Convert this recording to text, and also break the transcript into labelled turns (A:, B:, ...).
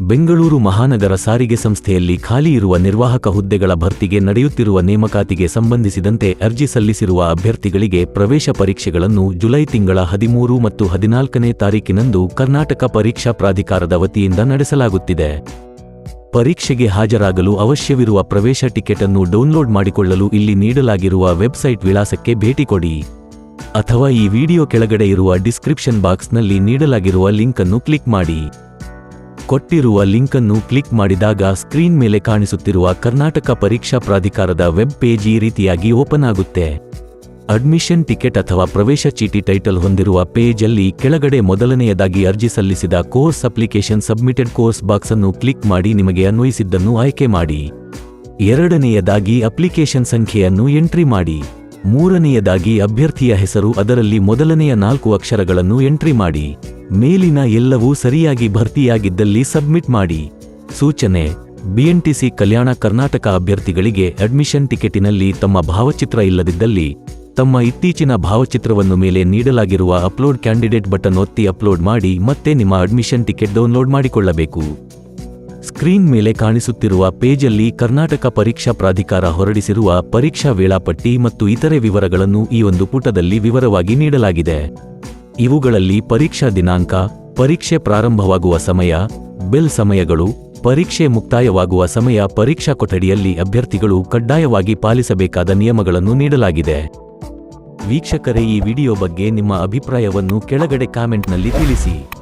A: ಬೆಂಗಳೂರು ಮಹಾನಗರ ಸಾರಿಗೆ ಸಂಸ್ಥೆಯಲ್ಲಿ ಖಾಲಿ ಇರುವ ನಿರ್ವಾಹಕ ಹುದ್ದೆಗಳ ಭರ್ತಿಗೆ ನಡೆಯುತ್ತಿರುವ ನೇಮಕಾತಿಗೆ ಸಂಬಂಧಿಸಿದಂತೆ ಅರ್ಜಿ ಸಲ್ಲಿಸಿರುವ ಅಭ್ಯರ್ಥಿಗಳಿಗೆ ಪ್ರವೇಶ ಪರೀಕ್ಷೆಗಳನ್ನು ಜುಲೈ ತಿಂಗಳ ಹದಿಮೂರು ಮತ್ತು ಹದಿನಾಲ್ಕನೇ ತಾರೀಕಿನಂದು ಕರ್ನಾಟಕ ಪರೀಕ್ಷಾ ಪ್ರಾಧಿಕಾರದ ವತಿಯಿಂದ ನಡೆಸಲಾಗುತ್ತಿದೆ. ಪರೀಕ್ಷೆಗೆ ಹಾಜರಾಗಲು ಅವಶ್ಯವಿರುವ ಪ್ರವೇಶ ಟಿಕೆಟ್ ಅನ್ನು ಡೌನ್ಲೋಡ್ ಮಾಡಿಕೊಳ್ಳಲು ಇಲ್ಲಿ ನೀಡಲಾಗಿರುವ ವೆಬ್ಸೈಟ್ ವಿಳಾಸಕ್ಕೆ ಭೇಟಿ ಕೊಡಿ. ಅಥವಾ ಈ ವಿಡಿಯೋ ಕೆಳಗಡೆ ಇರುವ ಡಿಸ್ಕ್ರಿಪ್ಷನ್ ಬಾಕ್ಸ್ನಲ್ಲಿ ನೀಡಲಾಗಿರುವ ಲಿಂಕ್ ಅನ್ನು ಕ್ಲಿಕ್ ಮಾಡಿ. ಕೊಟ್ಟಿರುವ ಲಿಂಕ್ ಅನ್ನು ಕ್ಲಿಕ್ ಮಾಡಿದಾಗ ಸ್ಕ್ರೀನ್ ಮೇಲೆ ಕಾಣಿಸುತ್ತಿರುವ ಕರ್ನಾಟಕ ಪರೀಕ್ಷಾ ಪ್ರಾಧಿಕಾರದ ವೆಬ್ ಪೇಜ್ ಈ ರೀತಿಯಾಗಿ ಓಪನ್ ಆಗುತ್ತೆ. ಅಡ್ಮಿಷನ್ ಟಿಕೆಟ್ ಅಥವಾ ಪ್ರವೇಶ ಚೀಟಿ ಟೈಟಲ್ ಹೊಂದಿರುವ ಪೇಜ್ ಅಲ್ಲಿ ಕೆಳಗಡೆ ಮೊದಲನೆಯದಾಗಿ ಅರ್ಜಿ ಸಲ್ಲಿಸಿದ course application submitted course box ಅನ್ನು ಕ್ಲಿಕ್ ಮಾಡಿ ನಿಮಗೆ ಅನ್ವಯಿಸಿದ್ದನ್ನು ಆಯ್ಕೆ ಮಾಡಿ. ಎರಡನೆಯದಾಗಿ ಅಪ್ಲಿಕೇಶನ್ ಸಂಖ್ಯೆಯನ್ನು ಎಂಟ್ರಿ ಮಾಡಿ. ಮೂರನೆಯದಾಗಿ ಅಭ್ಯರ್ಥಿಯ ಹೆಸರು ಅದರಲ್ಲಿ ಮೊದಲನೆಯ ನಾಲ್ಕು ಅಕ್ಷರಗಳನ್ನು ಎಂಟ್ರಿ ಮಾಡಿ. ಮೇಲಿನ ಎಲ್ಲವೂ ಸರಿಯಾಗಿ ಭರ್ತಿಯಾಗಿದ್ದಲ್ಲಿ ಸಬ್ಮಿಟ್ ಮಾಡಿ. ಸೂಚನೆ, ಬಿಎನ್ಟಿಸಿ ಕಲ್ಯಾಣ ಕರ್ನಾಟಕ ಅಭ್ಯರ್ಥಿಗಳಿಗೆ ಅಡ್ಮಿಷನ್ ಟಿಕೆಟಿನಲ್ಲಿ ತಮ್ಮ ಭಾವಚಿತ್ರ ಇಲ್ಲದಿದ್ದಲ್ಲಿ, ತಮ್ಮ ಇತ್ತೀಚಿನ ಭಾವಚಿತ್ರವನ್ನು ಮೇಲೆ ನೀಡಲಾಗಿರುವ ಅಪ್ಲೋಡ್ ಕ್ಯಾಂಡಿಡೇಟ್ ಬಟನ್ ಒತ್ತಿ ಅಪ್ಲೋಡ್ ಮಾಡಿ ಮತ್ತೆ ನಿಮ್ಮ ಅಡ್ಮಿಷನ್ ಟಿಕೆಟ್ ಡೌನ್ಲೋಡ್ ಮಾಡಿಕೊಳ್ಳಬೇಕು. ಸ್ಕ್ರೀನ್ ಮೇಲೆ ಕಾಣಿಸುತ್ತಿರುವ ಪೇಜಲ್ಲಿ ಕರ್ನಾಟಕ ಪರೀಕ್ಷಾ ಪ್ರಾಧಿಕಾರ ಹೊರಡಿಸಿರುವ ಪರೀಕ್ಷಾ ವೇಳಾಪಟ್ಟಿ ಮತ್ತು ಇತರೆ ವಿವರಗಳನ್ನು ಈ ಒಂದು ಪುಟದಲ್ಲಿ ವಿವರವಾಗಿ ನೀಡಲಾಗಿದೆ. ಇವುಗಳಲ್ಲಿ ಪರೀಕ್ಷಾ ದಿನಾಂಕ, ಪರೀಕ್ಷೆ ಪ್ರಾರಂಭವಾಗುವ ಸಮಯ, ಬೆಲ್ ಸಮಯಗಳು, ಪರೀಕ್ಷೆ ಮುಕ್ತಾಯವಾಗುವ ಸಮಯ, ಪರೀಕ್ಷಾ ಕೊಠಡಿಯಲ್ಲಿ ಅಭ್ಯರ್ಥಿಗಳು ಕಡ್ಡಾಯವಾಗಿ ಪಾಲಿಸಬೇಕಾದ ನಿಯಮಗಳನ್ನು ನೀಡಲಾಗಿದೆ. ವೀಕ್ಷಕರೇ, ಈ ವಿಡಿಯೋ ಬಗ್ಗೆ ನಿಮ್ಮ ಅಭಿಪ್ರಾಯವನ್ನು ಕೆಳಗಡೆ ಕಾಮೆಂಟ್ನಲ್ಲಿ ತಿಳಿಸಿ.